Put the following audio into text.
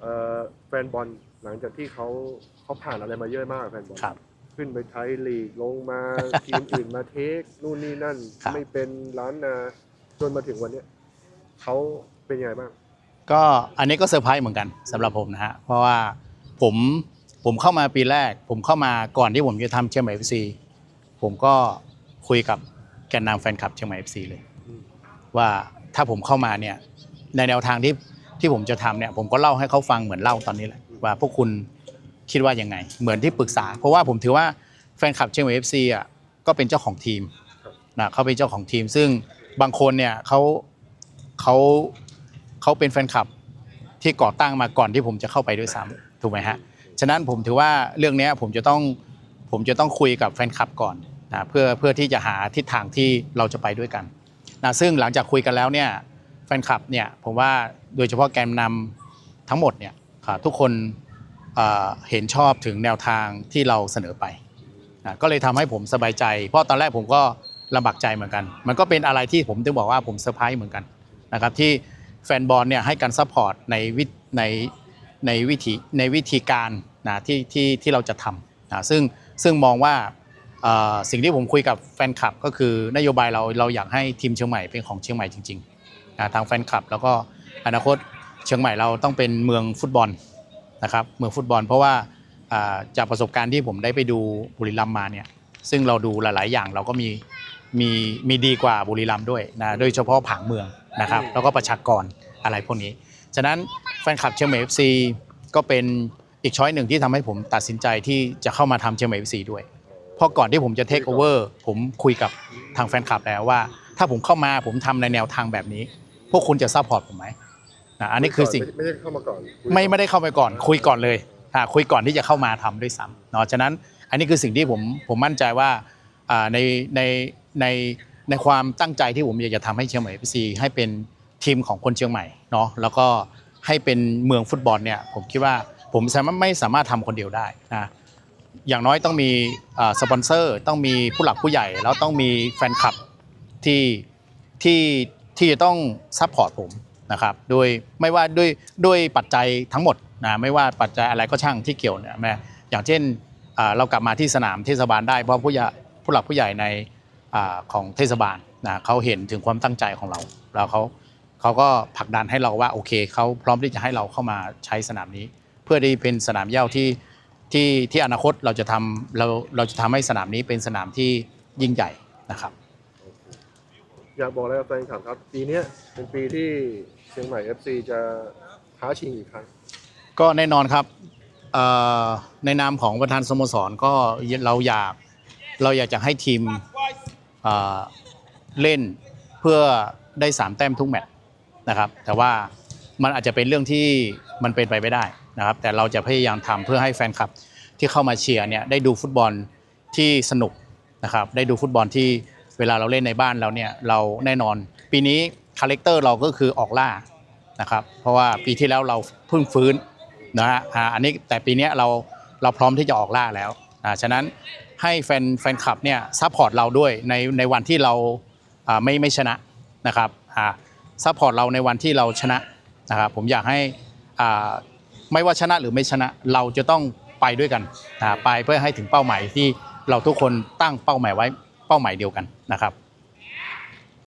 เอ่อแฟนบอลหลังจากที่เขาเขาผ่านอะไรมาเยอะมากแฟนบอลครับ ขึ้นไปไทยลีกลงมา ทีมอื่นมาเทคนู่นนี่นั่น ครับ ไม่เป็นล้านนาจนมาถึงวันเนี้ยเขาเป็นยังไงบ้าง ก็อันนี้ก็เซอร์ไพรส์เหมือนกันสำหรับผมนะฮะ เพราะว่าผมผมเข้ามาปีแรก ผมเข้ามาก่อนที่ผมจะทำเชียงใหม่เอฟซีผมก็คุยกับแกนนำแฟนคลับเชียงใหม่เอฟซีเลย อืม ว่าถ้าผมเข้ามาเนี่ยในแนวทางที่ ที่ผมจะทำเนี่ยผมก็เล่าให้เขาฟังเหมือนเล่าตอนนี้แหละว่าพวกคุณคิดว่ายังไง เหมือนที่ปรึกษา เพราะว่าผมถือว่าแฟนคลับเชียงใหม่เอฟซีอะก็เป็นเจ้าของทีมนะเขาเป็นเจ้าของทีม ซึ่งบางคนเนี่ยเขาเขาเขาเป็นแฟนคลับที่ก่อตั้งมาก่อนที่ผมจะเข้าไปด้วยซ้ำถูกไหมฮะฉะนั้นผมถือว่าเรื่องนี้ผมจะต้องผมจะต้องคุยกับแฟนคลับก่อนนะเพื่อเพื่อที่จะหาทิศทางที่เราจะไปด้วยกันนะซึ่งหลังจากคุยกันแล้วเนี่ย แฟนคลับเนี่ยผมว่าโดยเฉพาะแกนนำทั้งหมดเนี่ยอ่าทุกคนเห็นชอบถึงแนวทางที่เราเสนอไป ก็เลยทำให้ผมสบายใจ เพราะตอนแรกผมก็ลำบากใจเหมือนกัน มันก็เป็นอะไรที่ผมถึงบอกว่าผมเซอร์ไพรส์เหมือนกันนะครับที่แฟนบอลเนี่ยให้การซัพพอร์ตในวิในในวิธีในวิธีการนะที่ที่ที่เราจะทำนะซึ่งซึ่งมองว่าสิ่งที่ผมคุยกับแฟนคลับก็คือนโยบายเราเราอยากให้ทีมเชียงใหม่เป็นของเชียงใหม่จริง ๆ นะทางแฟนคลับ แล้วก็อนาคตเชียงใหม่เราต้องเป็นเมืองฟุตบอลนะครับเมืองฟุตบอล เพราะว่าอ่าจากประสบการณ์ที่ผมได้ไปดูบุรีรัมย์มาเนี่ยซึ่งเราดูหลาย ๆ อย่างเราก็มีมีมีดีกว่าบุรีรัมย์ด้วยนะโดยเฉพาะผังเมืองนะครับแล้วก็ประชากรอะไรพวกนี้ ฉะนั้นแฟนคลับเชียงใหม่ FC ก็เป็นอีกช้อยหนึ่งที่ทำให้ผมตัดสินใจที่จะเข้ามาทำเชียงใหม่ FC ด้วย เพราะก่อนที่ผมจะเทคโอเวอร์ผมคุยกับทางแฟนคลับแล้วว่า ถ้าผมเข้ามาผมทำในแนวทางแบบนี้ พวกคุณจะซัพพอร์ตผมไหมนะอันนี้คือสิ่งไม่ไม่ได้เข้ามาก่อนไม่ไม่ได้เข้าไปก่อน คุยก่อนเลยอ่าคุยก่อนที่จะเข้ามาทำด้วยซ้ำเนาะฉะนั้นอันนี้คือสิ่งที่ผมผมมั่นใจว่าอ่าในในในในความตั้งใจที่ผมอยากจะทำให้เชียงใหม่ FC ให้เป็นทีมของคนเชียงใหม่เนาะแล้วก็ให้เป็นเมืองฟุตบอลเนี่ยผมคิดว่าผมสามารถไม่สามารถทำคนเดียวได้นะอย่างน้อยต้องมีอ่าสปอนเซอร์ ต้องมีผู้หลักผู้ใหญ่ แล้วต้องมีแฟนคลับที่ที่ ที่จะต้องซัพพอร์ตผมนะครับโดยไม่ว่าด้วยด้วยปัจจัยทั้งหมดนะไม่ว่าปัจจัยอะไรก็ช่างที่เกี่ยวเนี่ยแม้อย่างเช่นเรากลับมาที่สนามเทศบาลได้เพราะผู้ใหญ่ผู้หลักผู้ใหญ่ในอของเทศบาลนะเขาเห็นถึงความตั้งใจของเราแล้วเขาเขาก็ผลักดันให้เราว่าโอเคเขาพร้อมที่จะให้เราเข้ามาใช้สนามนี้ เพื่อที่เป็นสนามเย้าที่ที่ที่อนาคตเราจะทำเราเราจะทำให้สนามนี้เป็นสนามที่ยิ่งใหญ่นะครับ อยากบอกอะไรกับแฟนคลับครับ ปีเนี้ยเป็นปีที่เชียงใหม่ FC จะท้าชิงอีกครั้ง ก็แน่นอนครับเอ่อในนามของประธานสโมสรก็เราอยากเราอยากจะให้ทีมเอ่อเล่นเพื่อได้ 3 แต้มทุกแมตช์นะครับ แต่ว่ามันอาจจะเป็นเรื่องที่มันเป็นไปไม่ได้นะครับ แต่เราจะพยายามทำเพื่อให้แฟนคลับที่เข้ามาเชียร์เนี่ยได้ดูฟุตบอลที่สนุกนะครับ ได้ดูฟุตบอลที่ เวลาเราเล่นในบ้านเราเนี่ยเราแน่นอน ปีนี้คาแรคเตอร์เราก็คือออกล่านะครับเพราะว่าปีที่แล้วเราเพิ่งฟื้นนะฮะอันนี้แต่ปีนี้เราเราพร้อมที่จะออกล่าแล้วอ่าฉะนั้นให้แฟนแฟนคลับเนี่ยซัพพอร์ตเราด้วยในในวันที่เราอ่าไม่ไม่ชนะนะครับอ่าซัพพอร์ตเราในวันที่เราชนะนะครับผมอยากให้อ่าไม่ว่าชนะหรือไม่ชนะเราจะต้องไปด้วยกันอ่าไปเพื่อให้ถึงเป้าหมายที่เราทุกคนตั้งเป้าหมายไว้ เป้าหมายเดียวกันนะครับ